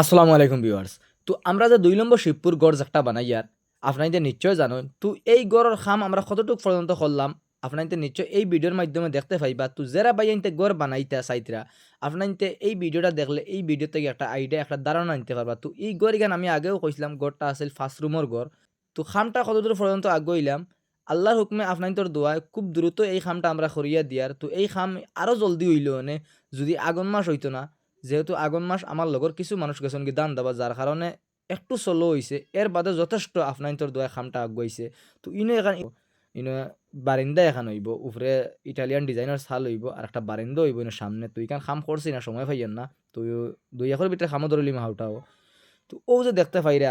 আসসালামু আলাইকুম ভিউয়ার্স। তো আমরা যে দুই নম্বর শিবপুর গড় একটা বানাইয়ার আপনাইতে নিশ্চয় জানেন, তো এই গড়ের খাম আমরা কতটুকু পর্যন্ত করলাম আপনাইতে নিশ্চয় এই ভিডিওর মাধ্যমে দেখতে পাইবা, তো যারা বাইনতে গড় বানাইতা চাইতরা আপনাইতে এই ভিডিওটা দেখলে এই ভিডিও থেকে একটা আইডিয়া একটা ধারণা নিতে পারবা। তো এই গড় গান আমি আগেও কইছিলাম, গড়টা আছিল ফার্স্ট রুমের গড়। তো খামটা কতদূর পর্যন্ত আগইলাম, আল্লাহর হুকমে আপনাইতর দোয়ায় খুব দ্রুত এই খামটা আমরা করিয়া দিয়ার, তো এই খাম আরও জলদি হইল মানে যদি আগুন মাস হইতো না যেহেতু আগুন মাস আমার লগর কিছু মানুষ গেছেন কি দান দাবা যার কারণে একটু চলো হয়েছে এর বাদে যথেষ্ট আপনার দোয়া খামটা আগুয়াইছে তো ইনো এখান ইনো বারিন্দা এখান হইব উপরে ইটালিয়ান ডিজাইনার ছাল হইব আর একটা বারিন্দা হইব ইনো সামনে। তুই কান খাম করছি না, সময় পাইয়েন না। তুই দুই একর ভিতরে খামো ধরলি মাহাউটাও তো ও যে দেখতে পাইরা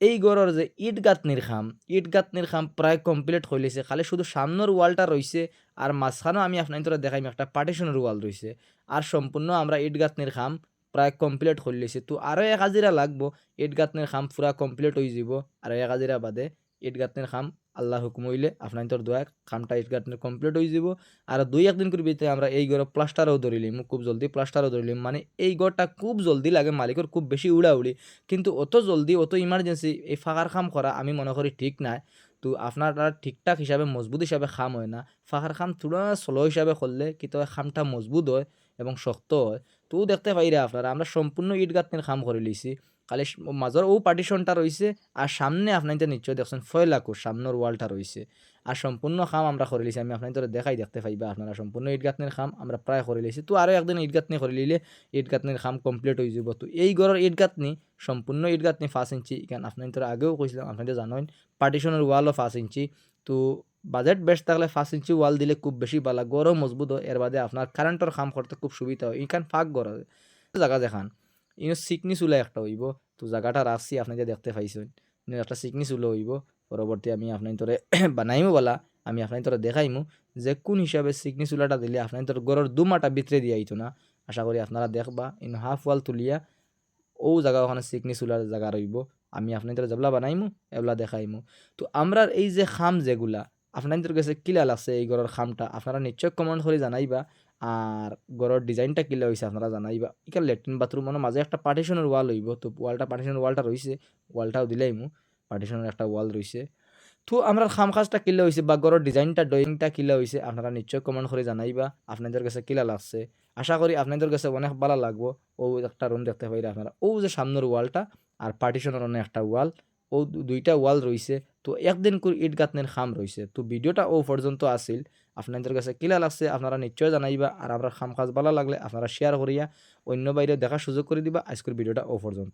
এই গড়র যে ইট গাঁথনির খাম, ইট গাঁথনির খাম প্রায় কমপ্লিট হইলেছে খালি শুধু সামনের ওয়ালটা রয়েছে আর মাঝখানেও আমি আপনার তোরা দেখাইম, একটা পার্টিশনের ওয়াল রয়েছে আর সম্পূর্ণ আমরা ইট গাঁথনির খাম প্রায় কমপ্লিট হইলেছে লেছি তো আরও এক হাজিরা লাগবো, ইট গাঁথনির খাম পুরা কমপ্লিট হয়ে যাব আর এক হাজিরা বাদে ইট গাঁথনির খাম আল্লাহ হুকুম হইলে আপনার তোর দোয়া, খামটা ইট গাঁথনির কমপ্লিট হয়ে যাব আর দুই একদিন করে ভিতরে আমরা এই ঘরে প্লাস্টারও ধরিলিম খুব জলদি প্লাস্টারও ধরিলিম মানে এই ঘরটা খুব জলদি লাগে, মালিকের খুব বেশি উড়াউড়ি। কিন্তু অত জলদি, অত ইমার্জেন্সি এই ফাঁকার খাম করা আমি মনে করি ঠিক নাই। তো আপনার ঠিকঠাক হিসাবে, মজবুত হিসাবে খাম হয় না। ফাঁকার খাম থোড়া স্লো হিসাবে করলে কিন্তু খামটা মজবুত হয়। এবং শক্ত হয়। তো দেখতে পাইরে আপনারা, আমরা সম্পূর্ণ ইট গাঁথনির খাম করে লিছি খালি মাজর ও পার্টিশনটা রয়েছে আর সামনে আপনার নিশ্চয় দেখছেন ফয়লাকু সামনের ওয়ালটা রয়েছে আর সম্পূর্ণ খাম আমরা করে লিছি আমি আপনার দেখাই দেখতে পাইবা আপনারা সম্পূর্ণ ইট গাঁথনির খাম আমরা প্রায় করে লিছি তো আরও একদিন ইট গাঁথনি করে লিলে ইট গাঁথনির খাম কমপ্লিট হয়ে যাব তো এই ঘরের ইট গাঁথনি, সম্পূর্ণ ইট গাঁথনি পাঁচ ইঞ্চি এখানে আপনার আগেও কইছিলাম আপনাদের জানেন পার্টিশনের ওয়ালও পাঁচ ইঞ্চি। তো বাজেট বেশ থাকলে পাঁচ ইঞ্চি ওয়াল দিলে খুব বেশি ভালো গরম মজবুত হয়, এর বাদে আপনার কারেন্টের কাম করতে খুব সুবিধা হয়। ইখান ফাঁক গড় জায়গা দেখান। ইনো সিকনি চুলা একটা হইব। তো জায়গাটা রাখছি, আপনি যে দেখতে পাইছেন। একটা সিকনি চুলো হইব। পরবর্তী আমি আপনার তোরে বানাইমো বলা, আমি আপনার তোরে দেখাইমু যে কোন হিসাবে সিকনি চুলাটা দিলে আপনার তোর গড়ের দুমাটা ভিতরে দিয়ে আইতো না। আশা করি আপনারা দেখবা। ইনো হাফ ওয়াল তুলিয়া ও জায়গা ওখানে সিকনি চুলার জায়গা রইব। আমি আপনাদের যেগুলা বানাইমু, এগুলা দেখাইমু। তো আমরা এই যে খাম যেগুলা, আপনাদের কাছে কিলা লাগছে এই ঘরের খামটা? আপনারা নিশ্চয় কমেন্ট করে জানাইবা, আর ঘরের ডিজাইনটা কিলা হয়েছে আপনারা জানাইবা। এখানে বাথরুম মানে মাঝে একটা পার্টিশনের ওয়াল হইব, তো ওয়ালটা পার্টিশনের ওয়ালটা রয়েছে ওয়ালটাও দিলাইমু পার্টিশনের একটা ওয়াল রয়েছে তো আমরা খাম কাজটা কিলা হয়েছে বা ঘরের ডিজাইনটা ড্রয়িংটা কিলা হয়েছে আপনারা নিশ্চয় কমেন্ট করে জানাইবা, আপনাদের কাছে কিলা লাগছে আশা করি আপনাদের কাছে অনেক ভালো লাগবো, ও একটা রুম দেখতে পাইলে আপনারা। ও যে সামনের ওয়ালটা আর পার্টিশনের অনেক একটা ওয়াল ও দুইটা ওয়াল রয়েছে তো একদিন করে ইট গাঁতনের খাম রয়েছে তো ভিডিওটা ও পর্যন্ত আসিল আপনাদের কাছে কিলা লাগছে আপনারা নিশ্চয় জানাইবা। আর আমরা খাম কাজ ভালো লাগলে আপনারা শেয়ার করিয়া অন্য বাইরে দেখার সুযোগ করে দিবা। আজকের ভিডিওটা ও পর্যন্ত